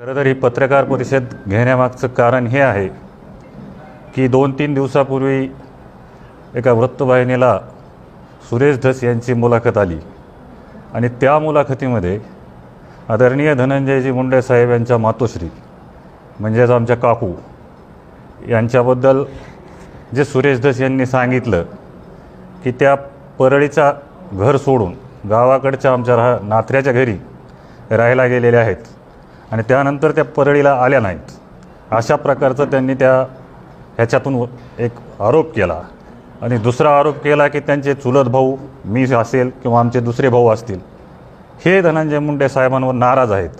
खरं तर ही पत्रकार परिषद घेण्यामागचं कारण हे आहे की दोन तीन दिवसापूर्वी एका वृत्तवाहिनीला सुरेश धस यांची मुलाखत आली. आणि त्या मुलाखतीमध्ये आदरणीय धनंजयजी मुंडे साहेब यांच्या मातोश्री म्हणजेच आमच्या काकू यांच्याबद्दल जे सुरेश धस यांनी सांगितलं की त्या परळीचा घर सोडून गावाकडच्या आमच्या राह नाथऱ्याच्या घरी राहायला गेलेल्या आहेत. आणि त्यानंतर त्या परळीला आल्या नाहीत. अशा प्रकारचं त्यांनी त्या ह्याच्यातून एक आरोप केला. आणि दुसरा आरोप केला की त्यांचे चुलत भाऊ मी असेल किंवा आमचे दुसरे भाऊ असतील हे धनंजय मुंडे साहेबांवर नाराज आहेत.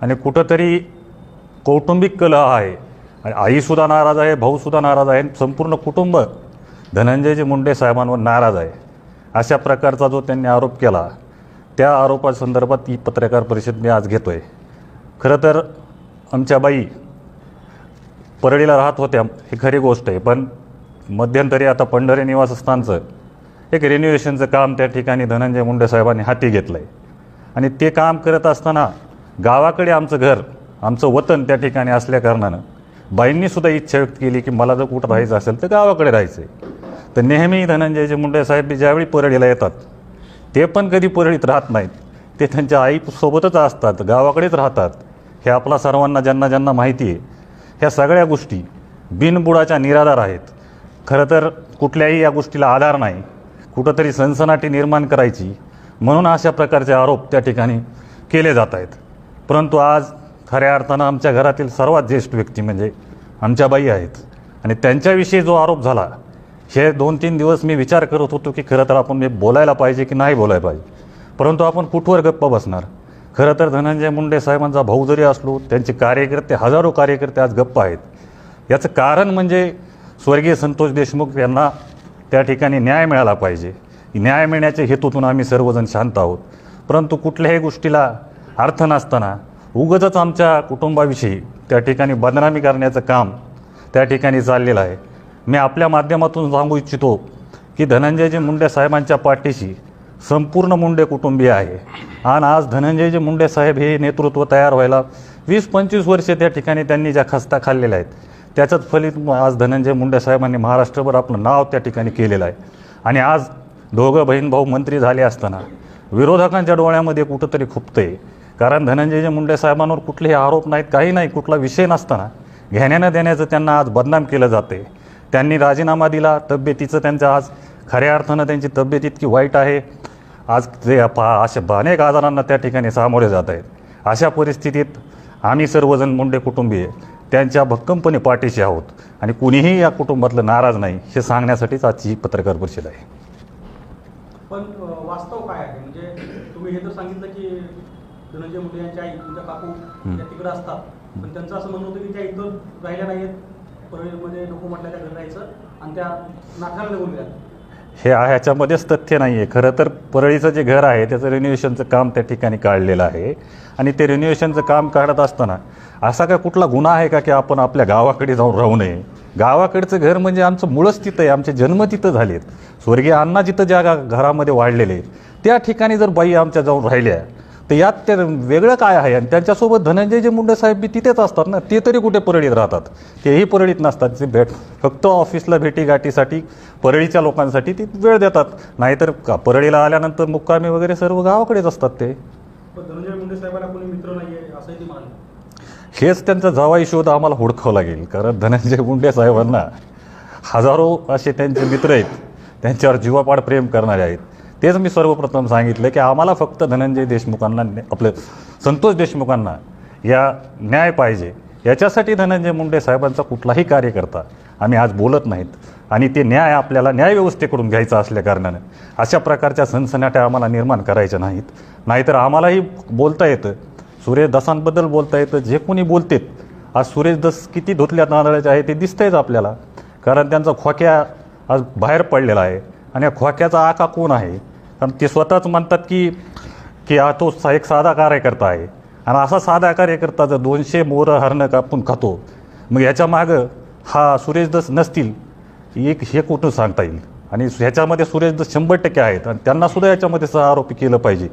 आणि कुठंतरी कौटुंबिक कलह आहे. आणि आईसुद्धा नाराज आहे भाऊसुद्धा नाराज आहे संपूर्ण कुटुंब धनंजयजी मुंडे साहेबांवर नाराज आहे. अशा प्रकारचा जो त्यांनी आरोप केला त्या आरोपासंदर्भात ही पत्रकार परिषद मी आज घेतो आहे खरं तर आमच्या बाई परळीला राहत होत्या ही खरी गोष्ट आहे. पण मध्यंतरी आता पंढरी निवासस्थानचं एक रिन्युएशनचं काम त्या ठिकाणी धनंजय मुंडे साहेबांनी हाती घेतलं आहे आणि ते काम करत असताना गावाकडे आमचं घर आमचं वतन त्या ठिकाणी असल्याकारणानं बाईंनीसुद्धा इच्छा व्यक्त केली की मला जर कुठं राहायचं असेल तर गावाकडे राहायचं आहे तर नेहमी धनंजयजी मुंडे साहेब ज्यावेळी परळीला येतात ते पण कधी परळीत राहत नाहीत. ते त्यांच्या आईसोबतच असतात गावाकडेच राहतात. हे आपला सर्वांना ज्यांना ज्यांना माहिती आहे ह्या सगळ्या गोष्टी बिनबुडाच्या निराधार आहेत. खरं तर कुठल्याही या गोष्टीला आधार नाही. कुठंतरी सनसनाटी निर्माण करायची म्हणून अशा प्रकारचे आरोप त्या ठिकाणी केले जात आहेत. परंतु आज खऱ्या अर्थानं आमच्या घरातील सर्वात ज्येष्ठ व्यक्ती म्हणजे आमच्या बाई आहेत. आणि त्यांच्याविषयी जो आरोप झाला हे दोन तीन दिवस मी विचार करत होतो की खरं तर आपण बोलायला पाहिजे की नाही बोलायला पाहिजे. परंतु आपण कुठवर गप्प बसणार? खरं तर धनंजय मुंडे साहेबांचा भाऊ जरी असलो त्यांचे कार्यकर्ते हजारो कार्यकर्ते आज गप्प आहेत. याचं कारण म्हणजे स्वर्गीय संतोष देशमुख यांना त्या ठिकाणी न्याय मिळाला पाहिजे. न्याय मिळण्याच्या हेतूतून आम्ही सर्वजण शांत आहोत. परंतु कुठल्याही गोष्टीला अर्थ नसताना उगजच आमच्या कुटुंबाविषयी त्या ठिकाणी बदनामी करण्याचं काम त्या ठिकाणी चाललेलं आहे. मी आपल्या माध्यमातून सांगू इच्छितो की धनंजयजी मुंडे साहेबांच्या पाठीशी संपूर्ण मुंडे कुटुंबीय आहे. आणि आज धनंजयजी मुंडे साहेब हे नेतृत्व तयार व्हायला वीस पंचवीस वर्षे त्या ठिकाणी त्यांनी ज्या खस्ता खाल्लेल्या आहेत त्याच्याच फलित आज धनंजय मुंडे साहेबांनी महाराष्ट्रभर आपलं नाव त्या ठिकाणी केलेलं आहे. आणि आज दोघं बहीण भाऊ मंत्री झाले असताना विरोधकांच्या डोळ्यामध्ये कुठंतरी खुपतंय. कारण धनंजयजी मुंडे साहेबांवर कुठलेही आरोप नाहीत काही नाही कुठला विषय नसताना घेण्यानं देण्याचं त्यांना आज बदनाम केलं जाते त्यांनी राजीनामा दिला तब्येतीचं त्यांचं आज खऱ्या अर्थानं त्यांची तब्येत इतकी वाईट आहे. आज जे पा अशा अनेक आजारांना त्या ठिकाणी सामोरे जात आहेत. अशा परिस्थितीत आम्ही सर्वजण मुंडे कुटुंबीय त्यांच्या भक्कमपणे पाठीशी आहोत. आणि कुणीही या कुटुंबातलं नाराज नाही हे सांगण्यासाठीच आजची ही पत्रकार परिषद आहे. पण वास्तव काय आहे? म्हणजे तुम्ही हे तर सांगितलं की धनंजय मुंडे यांच्या आई तुमच्या काकू त्या तिकडे असतात. पण त्यांचं असं म्हणणं होतं की त्या इथं राहिल्या नाहीत परळीमध्ये नको म्हटलं त्या घरी राहायचं. आणि त्या नाठाला निघून गेल्या. हे ह्याच्यामध्येच तथ्य नाही आहे खरं तर परळीचं जे घर आहे त्याचं रिन्युएशनचं काम त्या ठिकाणी काढलेलं आहे. आणि ते रिन्युएशनचं काम काढत असताना असा काय कुठला गुन्हा आहे का की आपण आपल्या गावाकडे जाऊन राहू नये? गावाकडचं घर म्हणजे आमचं मुळच तिथं आहे. आमचे जन्म तिथं झालेत. स्वर्गीय अण्णा जिथं ज्या गा- घरामध्ये वाढलेले आहेत त्या ठिकाणी जर बाई आमच्या जाऊन राहिल्या तर यात ते वेगळं काय आहे? आणि त्यांच्यासोबत धनंजयजी मुंडे साहेब बी तिथेच असतात ना ते तरी कुठे परळीत राहतात? तेही परळीत नसतात. ते भेट फक्त ऑफिसला भेटीगाठीसाठी परळीच्या लोकांसाठी ती वेळ देतात. नाहीतर का परळीला आल्यानंतर मुक्कामी वगैरे सर्व गावाकडेच असतात ते. धनंजय मुंडे साहेबांना कोणी मित्र नाही असंही हेच त्यांचा जवाई शोध आम्हाला हुडकावं लागेल. कारण धनंजय मुंडे साहेबांना हजारो असे त्यांचे मित्र आहेत. त्यांच्यावर जीवापाड प्रेम करणारे आहेत. तेच मी सर्वप्रथम सांगितलं की आम्हाला फक्त धनंजय देशमुखांना न्या- आपलं संतोष देशमुखांना या न्याय पाहिजे. याच्यासाठी धनंजय मुंडे साहेबांचा कुठलाही कार्यकर्ता आम्ही आज बोलत नाहीत. आणि ते न्याय आपल्याला न्यायव्यवस्थेकडून घ्यायचा असल्याकारणानं अशा प्रकारच्या सनसनाट्या आम्हाला निर्माण करायच्या नाहीत. नाहीतर आम्हालाही बोलता येतं. सुरेश दसांबद्दल बोलता येतं. जे कोणी बोलतेत आज सुरेश दस किती धुतल्या तांदळाचे आहे ते दिसतंयच आपल्याला. कारण त्यांचा खोक्या आज बाहेर पडलेला आहे. आणि या खोक्याचा आका कोण आहे? कारण ते स्वतःच म्हणतात की की हा तो सा- एक साधा कार्यकर्ता आहे. आणि असा साधा कार्यकर्ता जर दोनशे मोरं हरणं कापून खातो मग याच्या मागं हा सुरेश दस नसतील एक हे कुठं सांगता येईल? आणि ह्याच्यामध्ये सुरेश दस शंभर टक्के आहेत आणि त्यांनासुद्धा याच्यामध्ये सह आरोपी केलं पाहिजे.